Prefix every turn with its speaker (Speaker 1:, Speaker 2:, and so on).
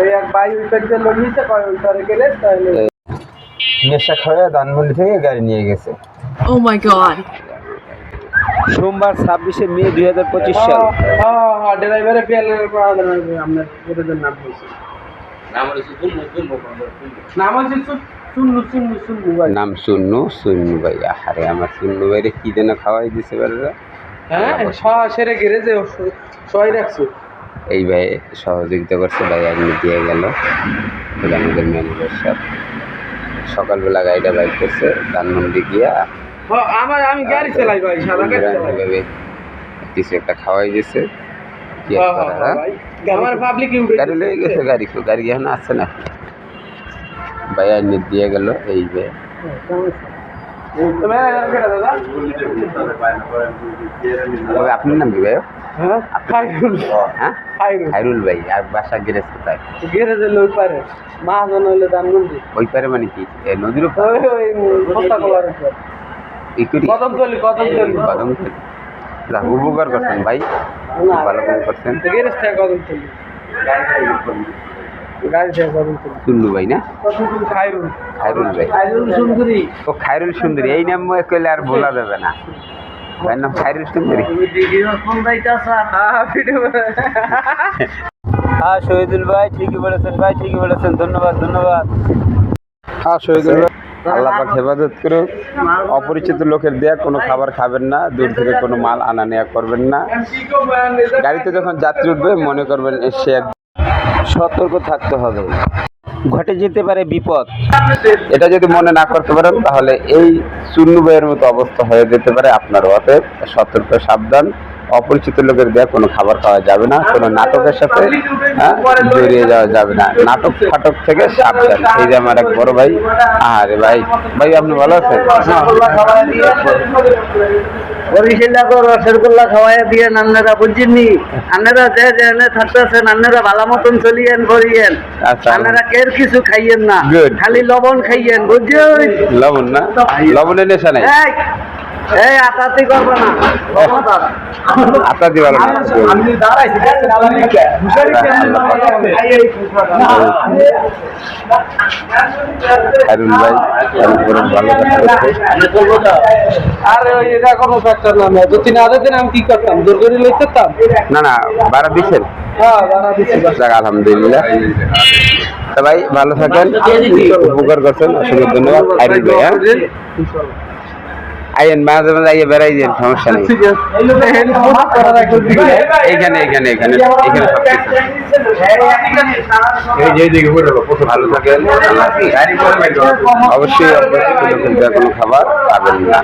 Speaker 1: এক ভাই ওই পেটে লোক নিতে কয় ওই পারে গেলে তাহলে
Speaker 2: নেশা খাওয়া ধানমন্ডি থেকে গাড়ি নিয়ে গেছে।
Speaker 3: Oh my god.
Speaker 2: সোমবার ছাব্বিশে মে দুই হাজার পঁচিশ সাল।
Speaker 1: হ্যাঁ হ্যাঁ ড্রাইভারে পেয়ালের পর আপনার নাম
Speaker 2: সুন্নু সুন্নু ভাই। আরে আমার সুন্নু ভাইরে কি যেন খাওয়াই দিছে
Speaker 1: হ্যাঁ সেরে গেলে যে সবাই রাখছে।
Speaker 2: এই ভাই সহযোগিতা করছে ভাই একদিন দিয়ে গেল। এটা আমাদের ম্যানেজার সাহেব সকালবেলা গাড়িটা বাইক করছে ধানমন্ডি গিয়া
Speaker 1: আমার আমি গাড়ি চালাই ভাই সাদা গাড়ি
Speaker 2: কিছু একটা খাওয়াই দিছে। কি
Speaker 1: হ্যাঁ। আমার পাবলিক
Speaker 2: গাড়ি লয়ে গেছে গাড়ি গাড়ি এখন আসছে না। ভাই আইনি দিয়ে গেল এই ভাই তবে আপনার নাম কি ভাই
Speaker 1: হ্যাঁ? খাইরুল।
Speaker 2: হ্যাঁ?
Speaker 1: খাইরুল।
Speaker 2: ভাই আর বাসা গেরেজ কোথায়?
Speaker 1: গ্যারেজে লোক পারে। মহাজন হইলে ধানমন্ডি
Speaker 2: ওই পারে মানে কি? নদীর উপর?
Speaker 1: ওই ওই পোস্তা কলার উপর।
Speaker 2: ইকুরি
Speaker 1: কদমতলি কদমতলি।
Speaker 2: কদম যাক, উপকার করছেন ভাই।
Speaker 1: না।
Speaker 2: ভালো কাম করছেন।
Speaker 1: গ্যারেজ থেকে কদমতলি।
Speaker 2: সুল্লু ভাই না?
Speaker 1: খাইরুল
Speaker 2: ভাই। ও খাইরুল সুন্দরী এই নাম কইলে আর বলা যাবে না। ভাইয়ের নাম সুন্দরী।
Speaker 1: হ্যাঁ ভিডিও
Speaker 2: হ্যাঁ শহীদুল ভাই ঠিকই বলেছেন ভাই ঠিকই বলেছেন। ধন্যবাদ ধন্যবাদ। হ্যাঁ শহীদুল ভাই আল্লাহ পাক হেফাজত করুক। অপরিচিত লোকের দেয়া কোনো খাবার খাবেন না দূর থেকে কোনো মাল আনা নেওয়া করবেন না। গাড়িতে যখন যাত্রী উঠবে মনে করবেন সে এক সতর্ক থাকতে হবে। ঘটে যেতে পারে বিপদ। এটা যদি মনে না করতে পারেন, তাহলে এই চুন্নু বইয়ের মতো অবস্থা হয়ে যেতে পারে আপনার অতএব সতর্ক, সাবধান। অপরিচিত লোকের দেয়া কোনো খাবার খাওয়া যাবে না কোনো নাটকের সাথে হ্যাঁ, জড়িয়ে যাওয়া যাবে না। নাটক ফাটক থেকে সাবধান। এই যে আমার এক বড় ভাই আরে ভাই ভাই আপনি ভালো আছেন?
Speaker 1: রসগোল্লা খাওয়াইয়া দিয়ে নান্নারা বুঝিনি। আন্নারা যে থাকতেছেন ভালো মতন চলিয়েন করিয়েন।
Speaker 2: আচ্ছা।
Speaker 1: কের কিছু খাইয়েন না। খালি লবণ খাইয়েন বুঝছেন?
Speaker 2: লবণ না? লবণের নেশা নাই?
Speaker 1: এই আতাতি করবে না।
Speaker 2: আতা দিবার না
Speaker 1: আমি দাঁড়াইছি
Speaker 2: খাইরুল ভাই তারপরে ভালো কাজ করছে।
Speaker 1: আরে ওই এটা কোনো ফ্যাক্টর না দু তিন আধা দিন আমি কি করতাম? দুর্গরি লইতাম
Speaker 2: না না
Speaker 1: হ্যাঁ
Speaker 2: আলহামদুলিল্লাহ। তা ভাই ভালো থাকেন। উপকার করছেন অসংখ্য ধন্যবাদ। ভাই হ্যাঁ? আইয়েন মাঝে মাঝে আইয়ে বেড়াই যান সমস্যা নেই। এইখানে এইখানে এখানে এখানে সব কিছু ভালো থাকেন অবশ্যই কোনো খাবার পাবেন না।